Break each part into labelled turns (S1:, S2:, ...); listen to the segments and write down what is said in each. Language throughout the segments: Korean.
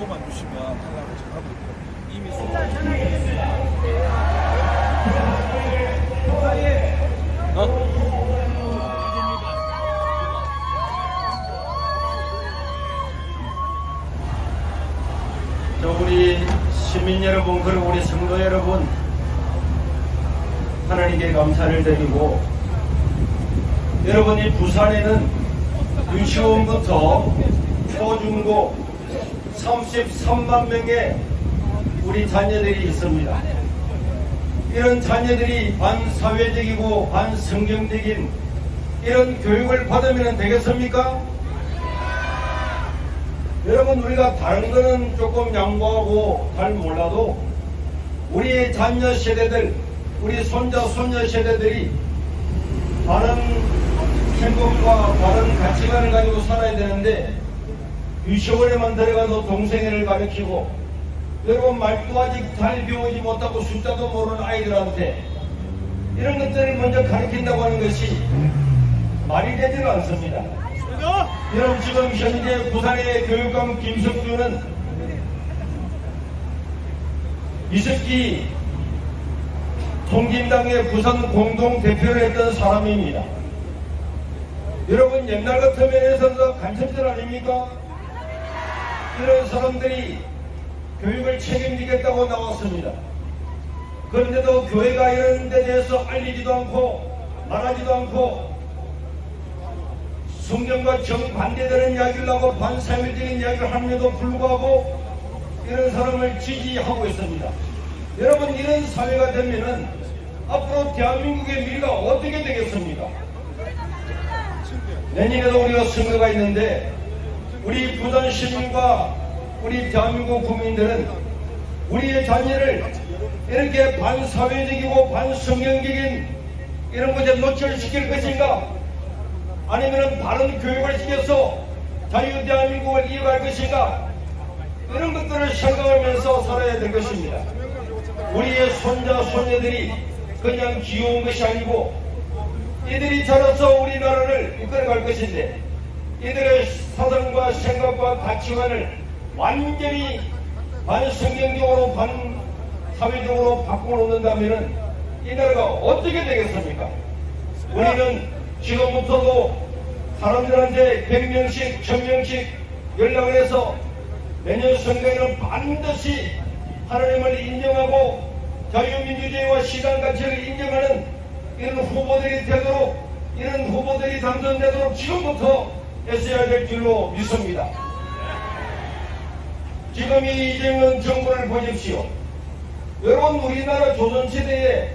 S1: 보고만 주시면 탈락을 지금 하고 있고. 이미 수
S2: 자, 우리 시민 여러분, 그리고 우리 성도 여러분, 하나님께 감사를 드리고, 여러분이 부산에는 유치원부터 초중고 33만 명의 우리 자녀들이 있습니다. 이런 자녀들이 반사회적이고 반성경적인 이런 교육을 받으면 되겠습니까? 여러분 우리가 다른 거는 조금 양보하고 잘 몰라도 우리 자녀 세대들 우리 손자 손녀 세대들이 바른 행복과 바른 가치관을 가지고 살아야 되는데 유치원에만 들어가서 동생애를 가르치고 여러분 말도 아직 잘 배우지 못하고 숫자도 모르는 아이들한테 이런 것들을 먼저 가르친다고 하는 것이 말이 되지는 않습니다. 여러분 지금 현재 부산의 교육감 김석주는 이석기 통진당의 부산 공동 대표를 했던 사람입니다. 여러분 옛날 같으면 해서 간첩들 아닙니까? 이런 사람들이 교육을 책임지겠다고 나왔습니다. 그런데도 교회가 이런 데 대해서 알리지도 않고 말하지도 않고 성경과 정반대되는 이야기를 하고 반사회적인 이야기를 함에도 불구하고 이런 사람을 지지하고 있습니다. 여러분 이런 사회가 되면은 앞으로 대한민국의 미래가 어떻게 되겠습니까? 내년에도 우리가 선거가 있는데 우리 부산 시민과 우리 대한민국 국민들은 우리의 자녀를 이렇게 반사회적이고 반성경적인 이런 것에 노출시킬 것인가? 아니면 바른 교육을 시켜서 자유 대한민국을 이어갈 것인가? 이런 것들을 생각하면서 살아야 될 것입니다. 우리의 손자, 손녀들이 그냥 귀여운 것이 아니고 이들이 자라서 우리나라를 이끌어갈 것인데 이들의 사상과 생각과 가치관을 완전히 반성경적으로 반사회적으로 바꿔놓는다면 이 나라가 어떻게 되겠습니까? 우리는 지금부터도 사람들한테 100명씩, 1000명씩 연락을 해서 내년 선거에는 반드시 하나님을 인정하고 자유민주주의와 시간 가치를 인정하는 이런 후보들이 되도록 이런 후보들이 당선되도록 지금부터 애써야 될 줄로 믿습니다. 지금 이 이재명 정부를 보십시오. 여러분 우리나라 조선시대에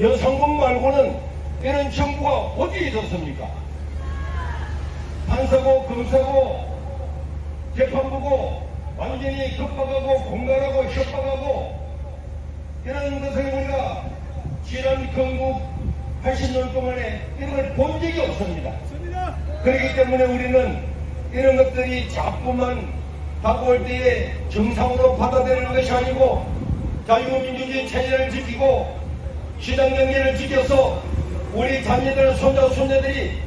S2: 여성군 말고는 이런 정부가 어디에 있었습니까? 판사고 검사고 재판부고 완전히 협박하고 공갈하고 협박하고 이런 것을 우리가 지난 건국 80년 동안에 이런 걸 본 적이 없습니다. 그렇기 때문에 우리는 이런 것들이 자꾸만 다가올 때에 정상으로 받아들이는 것이 아니고 자유민주주의 체제를 지키고 시장 경제를 지켜서 우리 자녀들, 손자, 손녀들이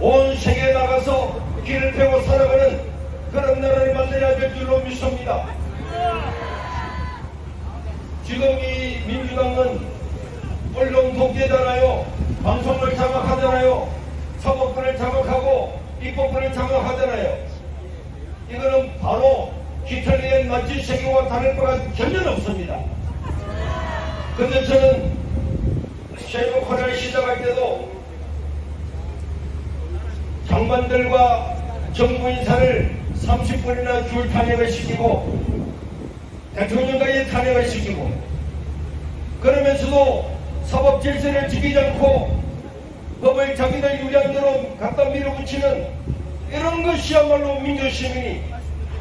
S2: 온 세계에 나가서 길을 펴고 살아가는 그런 나라를 만들어야 될 줄로 믿습니다. 지금 이 민주당은 언론 독재잖아요. 방송을 장악하잖아요. 사법부를 장악하고 입법부를 장악하잖아요. 이거는 바로 히틀러의 나치 세계와 다를 바가 전혀 없습니다. 근데 저는 쉐이브코를 시작할 때도 장관들과 정부 인사를 30분이나 줄 탄핵을 시키고 대통령까지 탄핵을 시키고 그러면서도 사법 질서를 지키지 않고 법을 자기들 유리한 대로 갖다 밀어붙이는 이런 것이야말로 민주시민이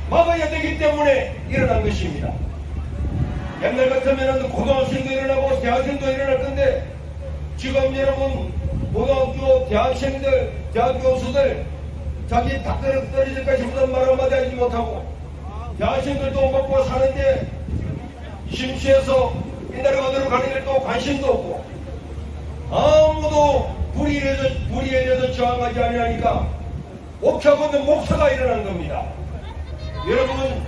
S2: 막아야 되기 때문에 일어난 것입니다. 옛날 같으면 고등학생도 일어나고 대학생도 일어날 건데 지금 여러분 고등학교 대학생들 대학 교수들 자기 닭가락 떨어질까 싶은 말 한마디 하지 못하고 대학생들도 먹고 사는데 심취해서 이 나라가 어디로 가는 길도 관심도 없고 아무도 불이 내려 불이 내려서 저항하지 아니하니까 옥하고 있는 목사가 일어난 겁니다. 여러분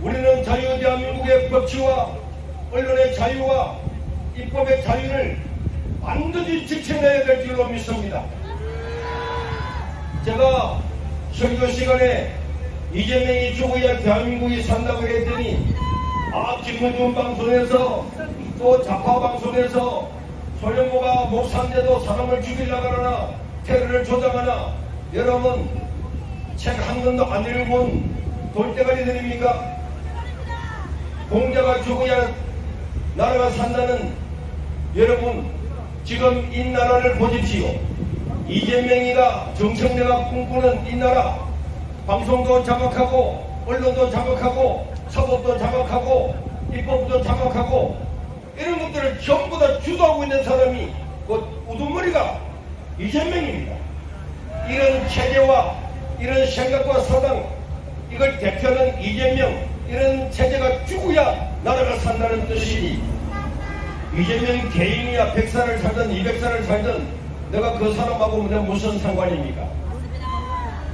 S2: 우리는 자유 대한민국의 법치와 언론의 자유와 입법의 자유를 반드시 지켜내야 될 줄로 믿습니다. 제가 설교 시간에 이재명이 죽어야 대한민국이 산다고 했더니 아 김문준 방송에서 또 자파 방송에서 소련모가 목사인데도 사람을 죽이려고 하나 테러를 조장하나 여러분 책 한 권도 안 읽은 돌대가리들입니까? 공자가 죽어야 나라가 산다는 여러분 지금 이 나라를 보십시오. 이재명이가 정청래가 꿈꾸는 이 나라 방송도 장악하고 언론도 장악하고 사법도 장악하고 입법도 장악하고 이런 것들을 전부 다 주도하고 있는 사람이 곧 우두머리가 이재명입니다. 이런 체제와 이런 생각과 사당 이걸 대표하는 이재명 이런 체제가 죽어야 나라가 산다는 뜻이니 이재명이 개인이야 100살을 살든 200살을 살든 내가 그 사람하고 무슨 상관입니까?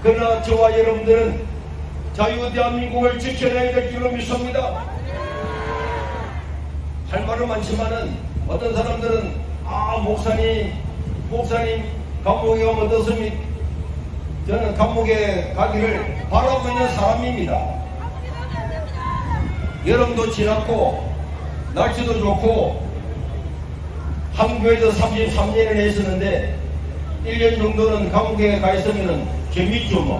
S2: 그러나 저와 여러분들은 자유 대한민국을 지켜내야 될 줄로 믿습니다. 할 말은 많지만은 어떤 사람들은 아 목사님 목사님 감옥에 가면 어떻습니까? 저는 감옥에 가기를 바라고 있는 사람입니다. 여름도 지났고 날씨도 좋고 한교에도 33년을 했었는데 1년 정도는 감옥에 가 있으면 재밌죠 뭐.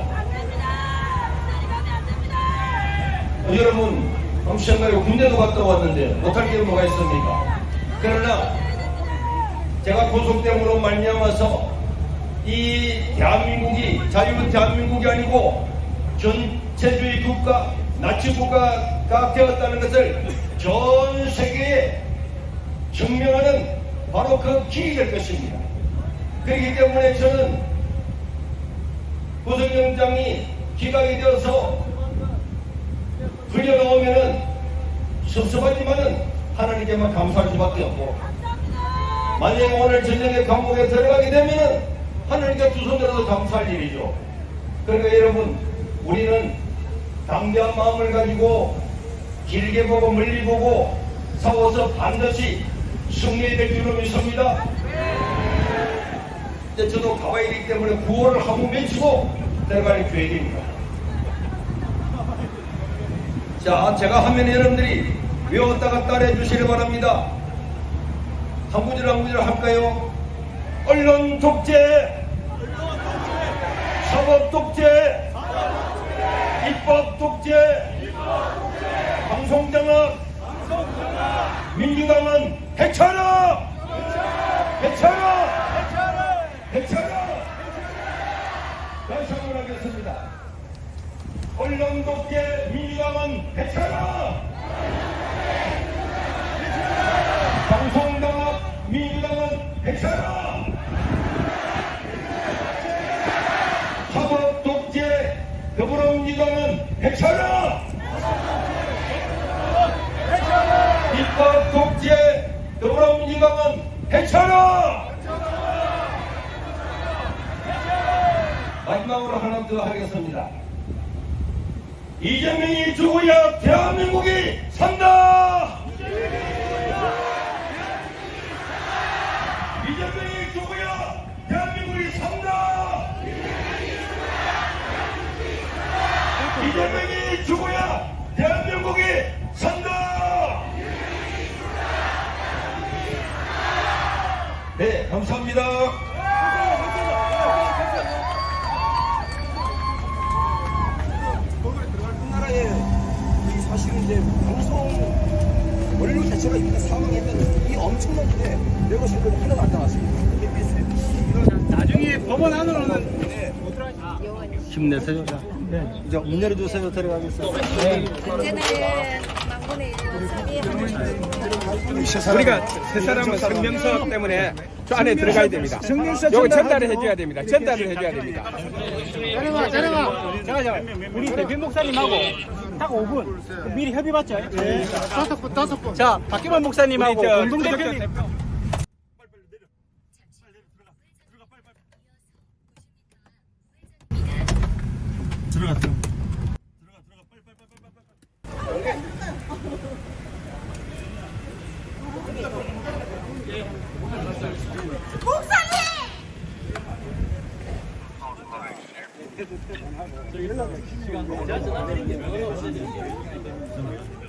S2: 어, 여러분 생각해 군대도 갔다 왔는데 못할 게 뭐가 있습니까? 그러나 제가 고속됨으로 말미암아서 이 대한민국이 자유 대한민국이 아니고 전체주의 국가 나치 국가가 되었다는 것을 전 세계에 증명하는 바로 그 기회가 될 것입니다. 그렇기 때문에 저는 구속영장이 기각이 되어서 풀려나오면은 섭섭하지만은 하나님께만 감사할 수밖에 없고 만약에 오늘 저녁에 감옥에 들어가게 되면은 하나님께 두 손 들어서 감사할 일이죠. 그러니까 여러분 우리는 담대한 마음을 가지고 길게 보고 멀리 보고 싸워서 반드시 승리될 줄로 믿습니다. 이제 저도 되기 때문에 구호를 하고 외치고 들어갈 계획입니다. 자, 제가 하면 여러분들이 외웠다가 따라해 주시기 바랍니다. 한 구절 한 구절 할까요? 언론 독재, 사법 독재, 입법 독재, 방송 장악, 민주당은 해쳐라! 해쳐라! 해쳐라! 다시 한번 하겠습니다. 언론 독재 민주당은 해쳐라! 방송 장악 민주당은 해쳐라! 사법 독재 더불어민주당은 해쳐라! 입법 독재 더불어민주당은 해쳐라! 마지막으로 하나 더 하겠습니다. 이재명이 죽어야 대한민국이 산다!
S1: 이렇게 사망했다는 이 엄청난 일에 내가 지금 하나도 안 나왔습니다.
S3: 나중에 법원 안으로는 네,
S4: 힘내세요. 네. 이제 문 열어주세요. 들어가겠습니다. 네.
S5: 언제는 망군의
S3: 우리가 세 사람은 성명서 때문에 저 안에 들어가야 됩니다. 요거 전달을 해줘야 됩니다. 전달을 해줘야 됩니다.
S6: 자령아, 자령아. 잠깐, 잠깐. 우리 대변 목사님하고 딱 5분 미리 협의 받죠? 네. 다섯 분, 다섯 분. 자, 박기만 목사님하고
S3: 우리 저
S6: 공동
S3: 구독자
S6: 대표님.
S3: 대표.
S5: 목 사님!